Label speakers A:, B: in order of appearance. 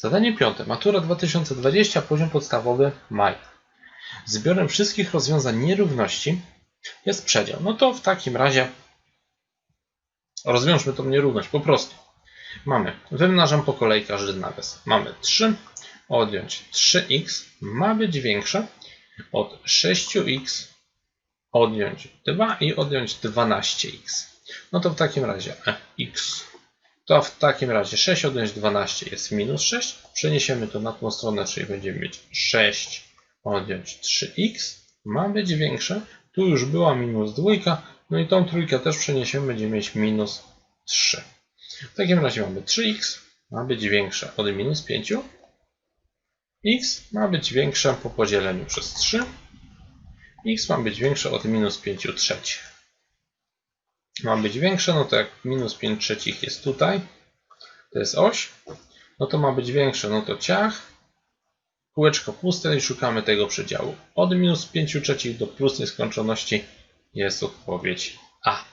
A: Zadanie piąte. Matura 2020, poziom podstawowy maj. Zbiorem wszystkich rozwiązań nierówności jest przedział. No to w takim razie rozwiążmy tą nierówność po prostu. Mamy, wymnażam po kolei każdy nawias. Mamy 3, odjąć 3x ma być większe od 6x odjąć 2 i odjąć 12x. No to w takim razie e, x. To w takim razie 6 odjąć 12 jest minus 6. Przeniesiemy to na tą stronę, czyli będziemy mieć 6 odjąć 3x ma być większe. Tu już była minus 2, no i tą trójkę też przeniesiemy, będziemy mieć minus 3. W takim razie mamy 3x ma być większe od minus 5. x ma być większe po podzieleniu przez 3. x ma być większe od minus 5 trzecich. Ma być większe, no to jak minus 5 trzecich jest tutaj, to jest oś, no to ma być większe, no to ciach, kółeczko puste i szukamy tego przedziału. Od minus 5 trzecich do plus nieskończoności jest odpowiedź A.